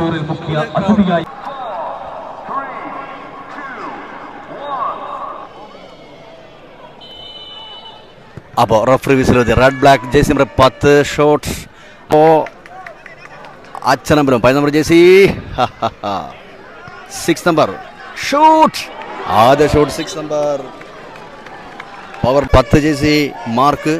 സ്റ്റോറിൽ മുഖ്യ അതിഥിയായി അപ്പോൾ റഫറി വിസിലെത്തി റെഡ് ബ്ലാക്ക് ജേസി നമ്പർ പത്ത് ഷോട്ട്സ് ഓ അച്ഛൻ നമ്പറും പതിനൊന്ന് നമ്പർ ജേസി സിക്സ് നമ്പർ ഷൂട്ട് ആദ്യ ഷോട്ട് സിക്സ് നമ്പർ പവർ പത്ത് ജേസി മാർക്ക്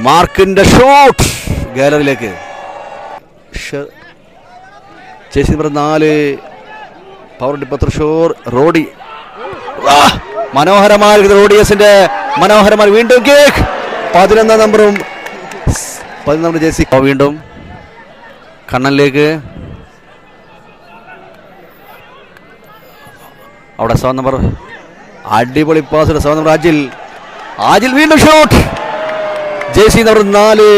മാർക്കിന്റെ ഷോട്ട് ഗാലറിയിലേക്ക് ജേസി നമ്പർ നാല് പവർ ഡിപ്പ തൃശൂർ റോഡി. മനോഹരമായ റോഡിയസിന്റെ മനോഹരമായ വീണ്ടും കേക്ക് പതിനൊന്നാം നമ്പറും പതിനൊന്നാം നമ്പർ ജേസി വീണ്ടും കണ്ണനിലേക്ക്. അവിടെ സെവൻ നമ്പർ അടിപൊളി pass seven number Ajil Ajil. വീണ്ടും ഷോട്ട് ജേസി നമ്പർ നാല്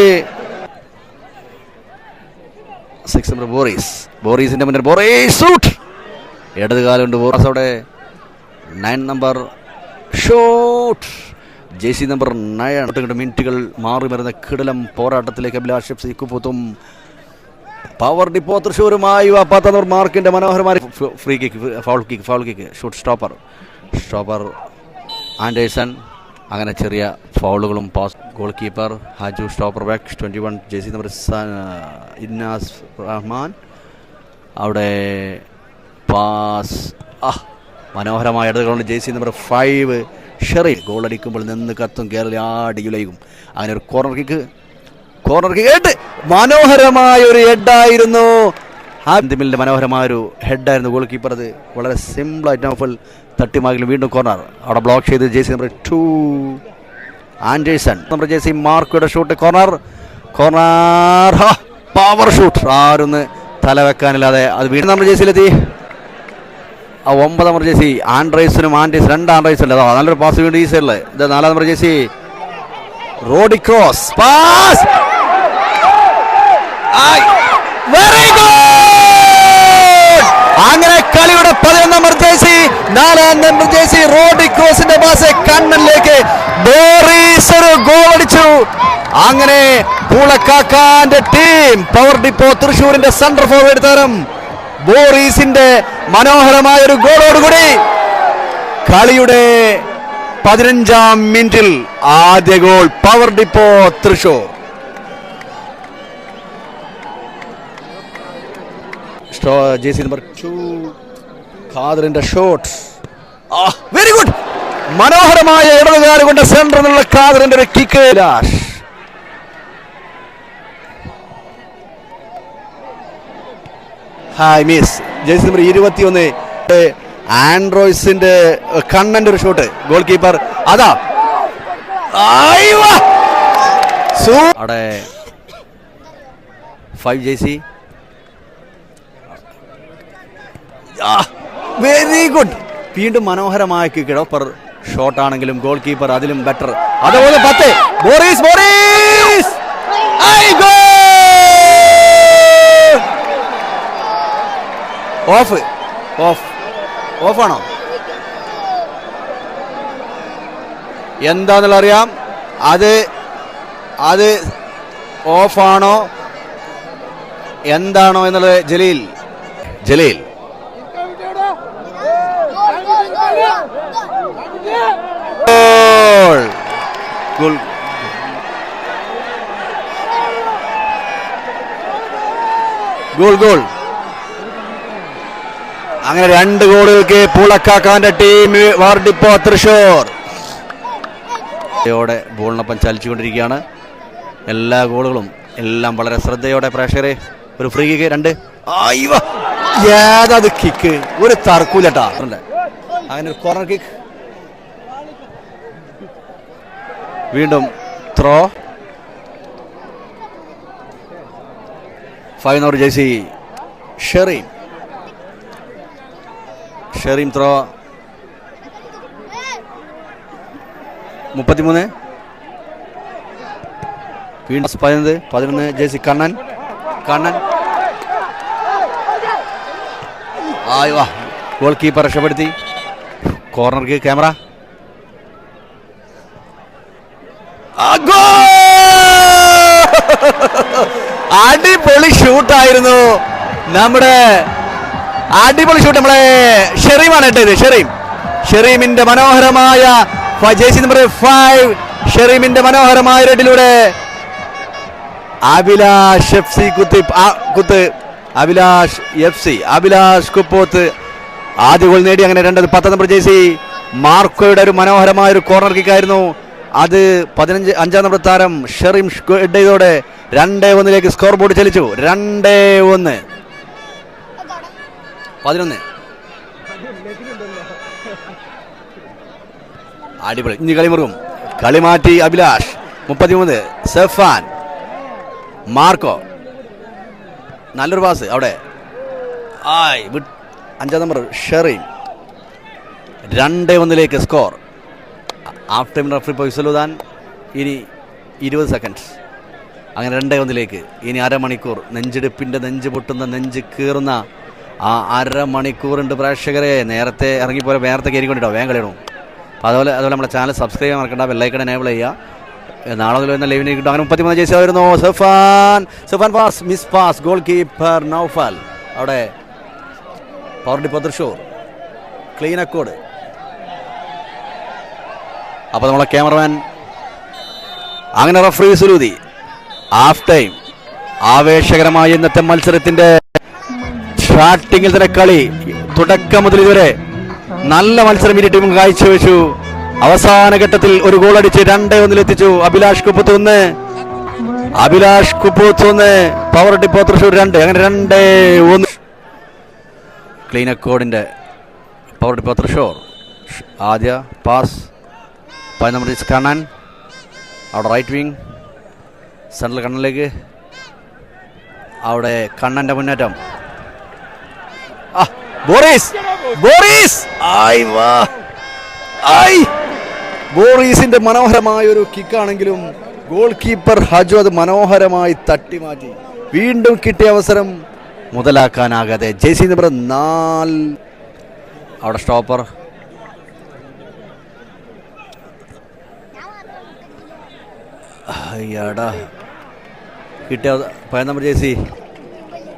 സിക്സ് നമ്പർ ബോറീസ് ബോറീസിന്റെ മുന്നിൽ ബോറീസ് ഷൂട്ട് ഇടത് കാലുണ്ട് ബോറസ് അവിടെ. Nine number shot J C number nine മിനിറ്റുകൾ മാറി വരുന്ന കിടലം പോരാട്ടത്തിലേക്ക് അഭിലാഷ് എഫ് സി കുപ്പുത്തും. പവർ ഡിപ്പോ തൃശ്ശൂരുമായി. നമ്പർ മാർക്കിന്റെ മനോഹരമായ free kick foul kick foul kick shoot stopper stopper Anderson അങ്ങനെ ചെറിയ ഫൗളുകളും pass goalkeeper Haju stopper back twenty one J C number Innas Rahman. അവിടെ പാസ് ആ മനോഹരമായ ഇടതുകളുണ്ട് J C number five Sheril ഗോളടിക്കുമ്പോൾ നിന്ന് കത്തും കേരള ആടിയുലയും അങ്ങനെ ഒരു കോർണർ കിക്ക് കോർണർ കിക്ക് എട്ട് മനോഹരമായ ഒരു ഹെഡായിരുന്നു ഹാന്തിമിലിന്റെ മനോഹരമായ ഒരു ഹെഡായിരുന്നു ഗോൾ കീപ്പർ അത്. വളരെ സിമ്പിളായിട്ട് നോഫൽ തട്ടിമാകിലും വീണ്ടും കോർണർ അവിടെ ബ്ലോക്ക് ചെയ്ത് J C number two Anderson. Number J C മാർക്കയുടെ shoot corner corner power shoot ആരൊന്ന് തല വെക്കാനില്ലാതെ അത് വീണ്ടും നമ്പർ ജേസിയിലെത്തി ആ ഒമ്പത് നമ്പർ ജേസി ആൻഡ്രൈസിനും ആൻഡ്രൈസ് രണ്ട് ആൻഡ്രൈസ് ഉണ്ട് അതാ നല്ലൊരു പാസ് വീണ്ടും ഈ സൈഡിൽ ഇത് നാലാം നമ്പർ ജേസി Rodi cross. Pass very good അങ്ങനെ കളിയുടെ പതിനൊന്ന് ജേസി നാലാം നമ്പർ ജേസി റോഡി ക്രോസിന്റെ പാസ് കണ്ണനിലേക്ക്. ബോറീസ് ഗോൾ അടിച്ചു. അങ്ങനെ പൂളക്കാക്കാന്റെ ടീം പവർ ഡിപ്പോ തൃശൂരിന്റെ സെന്റർ ഫോർവേഡ് താരം ബോറീസിന്റെ മനോഹരമായ ഒരു ഗോളോടുകൂടി. കളിയുടെ പതിനഞ്ചാം മിനിറ്റിൽ ആദ്യ goal power depot Thrissur JC number two ഖാദറിന്റെ shot ആ വെരി ഗുഡ് മനോഹരമായ ഇടതുകാര് കൊണ്ട് സെന്റർ എന്നുള്ള ഖാദറിന്റെ ഒരു kick high miss jersey number ഇരുപത്തിയൊന്ന്. ആൻഡ്രോയിസിന്റെ കണ്ണന്റെ ഒരു ഷോട്ട് ഗോൾ കീപ്പർ അതാ അവിടെ ഫൈവ് ജേസി വെരി ഗുഡ് വീണ്ടും മനോഹരമായ കിക്ക് പെർ ഷോട്ട് ആണെങ്കിലും ഗോൾ കീപ്പർ അതിലും ബെറ്റർ അതുപോലെ പത്ത്. ബോറീസ് ബോറീസ് ഐ ഗോൾ! ഓഫ് ഓഫ് ഓഫാണോ എന്താണെന്നുള്ള അറിയാം. അത് അത് ഓഫാണോ എന്താണോ എന്നുള്ളത് Jaleel. Jaleel. Goal. Goal. Goal goal. അങ്ങനെ രണ്ട് ഗോളുകൾക്ക് പൂളക്കാക്കാന്റെ ടീം വാർഡിപ്പോ തൃശൂർ. യോടെ ബോളിനൊപ്പം ചലിച്ചുകൊണ്ടിരിക്കുകയാണ്. എല്ലാ ഗോളുകളും എല്ലാം വളരെ ശ്രദ്ധയോടെ പ്രേക്ഷകരെ ഒരു ഫ്രീ കിക്ക് രണ്ട്. ഏതാ കിക്ക് ഒരു തർക്കൂലട്ടാ അങ്ങനെ ഒരു കോർണർ കിക്ക് വീണ്ടും ത്രോ. ഫൈവ് ജേസി ഷെറീം. ഷെറീം ത്രോ. മുപ്പത്തിമൂന്ന്. വീണ്ടും പതിനൊന്ന് പതിനൊന്ന് ജേസി കണ്ണൻ. കണ്ണൻ. ആയി വാ. ഗോൾ കീപ്പർ രക്ഷപ്പെടുത്തി. കോർണർക്ക് ക്യാമറ അടിപൊളി ഷോട്ട് ഷൂട്ടായിരുന്നു നമ്മുടെ അടിപൊളി ഷൂട്ട് നമ്മളെ ഷെറീമാണ് ഇട്ടത്. ഷെറീം. ഷെറീമിന്റെ മനോഹരമായ ജേസി നമ്പർ ഫൈവ് ഷെറീമിന്റെ മനോഹരമായ റെഡിലൂടെ അഭിലാഷ് എഫ് സി കുത്തി കുത്ത്. Abhilash F C. അഭിലാഷ് കുപ്പോത്ത് ആദ്യ ഗോൾ നേടി അങ്ങനെ രണ്ടത് പത്ത് നമ്പർ ജേസി മാർക്കോയുടെ ഒരു മനോഹരമായ ഒരു കോർണർ കിക്കായിരുന്നു അത് പതിനഞ്ച് അഞ്ചാം നമ്പർ താരം ഷെറിം ഇട്ടതോടെ രണ്ടേ ഒന്നിലേക്ക് സ്കോർ ബോർഡ് ചലിച്ചു. രണ്ടേ ഒന്ന്. പതിനൊന്ന്. അടിപൊളി. ഇനി കളിമുറുകും കളി മാറ്റി അഭിലാഷ്. മുപ്പത്തിമൂന്ന്. സെഫാൻ. മാർക്കോ. നല്ലൊരു പാസ് അവിടെ. ആയ് അഞ്ചാം നമ്പർ ഷെറിൻ രണ്ട് ഒന്നിലേക്ക് സ്കോർ ഹാഫ് ടൈം റഫറി പൊയ്സലുദാൻ ഇനി ഇരുപത് സെക്കൻഡ്സ് അങ്ങനെ രണ്ടേ ഒന്നിലേക്ക്. ഇനി അരമണിക്കൂർ. നെഞ്ചെടുപ്പിന്റെ നെഞ്ച് പൊട്ടുന്ന നെഞ്ച് കീറുന്ന ആ അരമണിക്കൂറുണ്ട് പ്രേക്ഷകരെ. നേരത്തെ ഇറങ്ങിപ്പോലെ നേരത്തെ കയറിക്കൊണ്ടിട്ടോ വേഗം കളിയണു? അപ്പോൾ അതുപോലെ അതുപോലെ നമ്മുടെ ചാനൽ സബ്സ്ക്രൈബ് ചെയ്യാൻ മറക്കണ്ട ബെല്ലൈക്കൺ എനേബിൾ ചെയ്യുക. നാളെ മുതൽ വരുന്ന ലൈവിനെ കിട്ടും. അങ്ങനെ മുപ്പത്തിമൂന്ന് ജേസി വരുന്നു. Safan Safan pass miss pass goalkeeper Noufal. അവിടെ പവർഡിപ്പോ പതൃഷൂർ ക്ലീൻ അക്കോഡ് അപ്പോൾ നമ്മളെ ക്യാമറമാൻ അങ്ങനെ റഫറി സുലൂതി ഹാഫ് ടൈം ആവേശകരമായ ഇന്നത്തെ മത്സരത്തിന്റെ സ്റ്റാർട്ടിങ്ങിൽ തന്നെ കളി. തുടക്കം മുതൽ ഇതുവരെ നല്ല മത്സരം ഇരു ടീമും കാഴ്ചവെച്ചു. അവസാന ഘട്ടത്തിൽ ഒരു ഗോൾ അടിച്ച് രണ്ടേ ഒന്നിലെത്തിച്ചു അഭിലാഷ് കുപ്പത്ത് ഒന്ന് അഭിലാഷ് കുപ്പത്ത് ഒന്ന് പവർ ഡിപ്പോ തൃശ്ശൂർ രണ്ട്. അങ്ങനെ രണ്ടേ ഒന്ന്. ക്ലീൻ അക്കോഡിന്റെ പവർ ഡിപ്പോ തൃശ്ശൂർ. ആദ്യ പാസ് പതിനൊന്നാം കണ്ണൻ. അവിടെ റൈറ്റ് വിങ് സെൻട്രൽ കണ്ണനിലേക്ക്. അവിടെ കണ്ണന്റെ മുന്നേറ്റം. ബോറീസ് ബോറീസ്. ആയി വാ. ആയി. ബോറീസിന്റെ മനോഹരമായ ഒരു കിക്കാണെങ്കിലും ഗോൾ കീപ്പർ ഹജു അത് മനോഹരമായി തട്ടിമാറ്റി. വീണ്ടും കിട്ടിയ അവസരം മുതലാക്കാനാകാതെ. ജെയ്സി നമ്പർ നാല്. അവിടെ സ്റ്റോപ്പർ അയ്യാടാ കിട്ടിയ പതിനൊന്ന് നമ്പർ ജേസി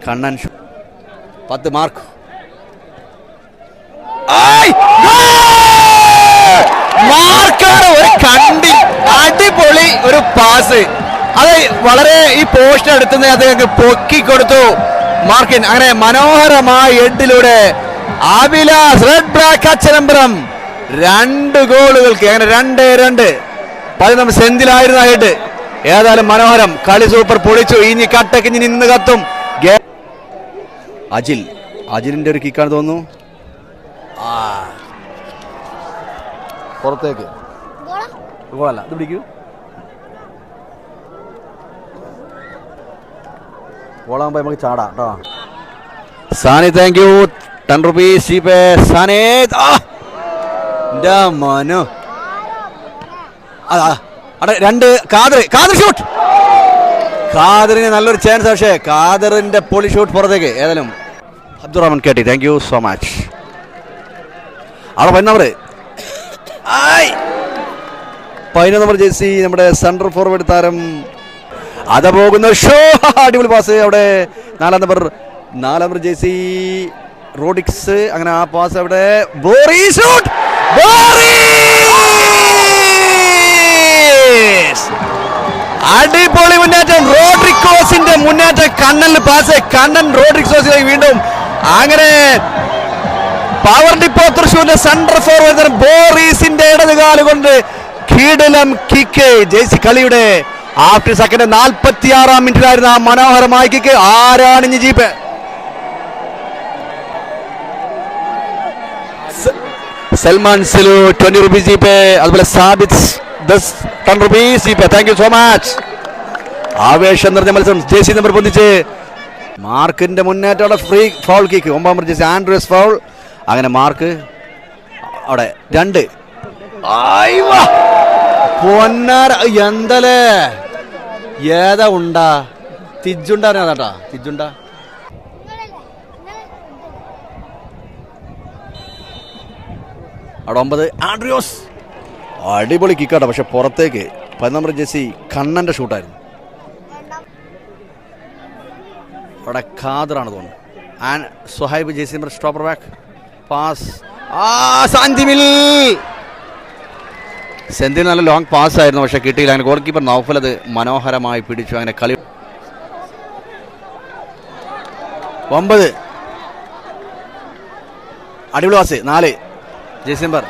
കണ്ണൻ പത്ത് മാർക്ക്! മാർക്കാണ് ഒരു കണ്ടി അടിപൊളി ഒരു പാസ് അത് വളരെ ഈ പോസ്റ്റ് എടുത്തുന്ന അദ്ദേഹം പൊക്കി കൊടുത്തു. മാർക്കിൻ അങ്ങനെ മനോഹരമായ എഡിലൂടെ അഭിലാസ് റെഡ് ബ്ലാക്ക് അച്ചനമ്പുരം രണ്ട് ഗോളുകൾക്ക് അങ്ങനെ രണ്ട് രണ്ട്. പതിനൊന്ന് സെന്തിലായിരുന്നു ആയിട്ട് ഏതായാലും മനോഹരം. കളി സൂപ്പർ പൊളിച്ചു. ഇനി കട്ടക്കിഞ്ഞ് നിന്ന് കത്തും. അജിൽ. അജിലിന്റെ ഒരു കിക്കാണ് തോന്നുന്നു. പുറത്തേക്ക്. ഗോളല്ല. നമുക്ക് രണ്ട് കാതർ കാതർ ഷൂട്ട് കാദറിന് നല്ലൊരു ചാൻസ് പക്ഷേ കാദറിന്റെ പൊളി ഷൂട്ട് പുറത്തേക്ക് ഏതായാലും അബ്ദുറഹ്മാൻ കേട്ടി. താങ്ക് യു സോ മച്ച് അവിടെ പതിനവറ് പതിനൊന്ന് നമ്പർ ജേഴ്സി നമ്മുടെ സെൻട്രൽ ഫോർവേഡ് താരം അത പോകുന്ന ഷോ അടിപൊളി പാസ് അവിടെ നാലാം നമ്പർ നാലാം നമ്പർ ജേഴ്സി റോഡിക്സ്. അങ്ങനെ ആ പാസ് അവിടെ. ബോറി ഷൂട്ട് ബോറീസ് അടിപൊളി മുന്നേറ്റം. റോഡ്രിക്കോസിന്റെ മുന്നേറ്റം. കണ്ണൻ പാസ്. കണ്ണൻ റോഡ്രിക്കോസിലേക്ക് വീണ്ടും. അങ്ങനെ പവർ ഡിപ്പോ തൃശൂരിന്റെ സെൻട്രൽ ഫോർവേഡ് ബോറീസിന്റെ ഇടതുകാൽ കൊണ്ട് കീടലം കിക്ക് ജേസി കളിയുടെ ആഫ്റ്റർ സെക്കൻഡ് നാൽപ്പത്തി ആറാം മിനിറ്റിലായിരുന്നു ആ മനോഹരമായ കിക്ക് ആരാണ് ഇനി ജീപ്പ് സൽമാൻ സിലു ട്വന്റി റുപ്പീസ് ജീപ്പ് അതുപോലെ Sabith thus ten rupees thank you so much ആവേശം നിറഞ്ഞ മത്സരം. ജേസി നമ്പർ പൊന്തിച്ച് മാർക്കിന്റെ മുന്നേറ്റമുള്ള ഫ്രീ ഫൗൾ കിക്ക് ഒമ്പതാം പ്രതി ആൻഡ്രൂസ് ഫൗൾ അങ്ങനെ മാർക്ക് അവിടെ രണ്ട്. എന്തലേ? ഏതാ ഉണ്ടാ? തിജുണ്ടാ തിജുണ്ട. അവിടെ ഒമ്പത്. ആൻഡ്രിയോസ് അടിപൊളി കിക്കാട്ടോ പക്ഷെ പുറത്തേക്ക് പതിനൊമ്പത് ജെസി കണ്ണന്റെ ഷൂട്ടായിരുന്നു അവിടെ ഖാദറാണ് തോന്നുന്നു. And Suhaib JC number stopper back pass ആ സാന്തിമിൽ. സെന്തിൽ നല്ല ലോങ് പാസ് ആയിരുന്നു പക്ഷെ കിട്ടിയില്ല. അങ്ങനെ ഗോൾ കീപ്പർ നൗഫൽ അത് മനോഹരമായി പിടിച്ചു. അങ്ങനെ കളി ഒമ്പത്. അടിപൊളി പാസ് നാല്. ജെയ്സി നമ്പർ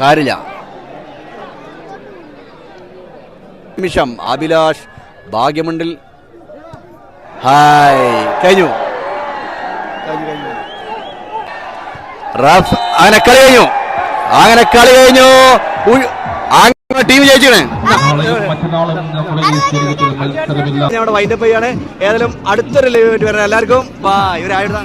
കാര്യമില്ല നിമിഷം അഭിലാഷ് ഭാഗ്യമുണ്ടിൽ ഹായ്. കഴിഞ്ഞു. റഫ് അങ്ങനെ കളി കഴിഞ്ഞു. അങ്ങനെ കളി കഴിഞ്ഞു. ടീം നമ്മുടെ വൈൻഡപ്പ് ചെയ്യാണ് ഏതായാലും അടുത്തൊരു ലൈവ് വരാൻ എല്ലാവർക്കും ബായ് ഇവരായിരുന്നു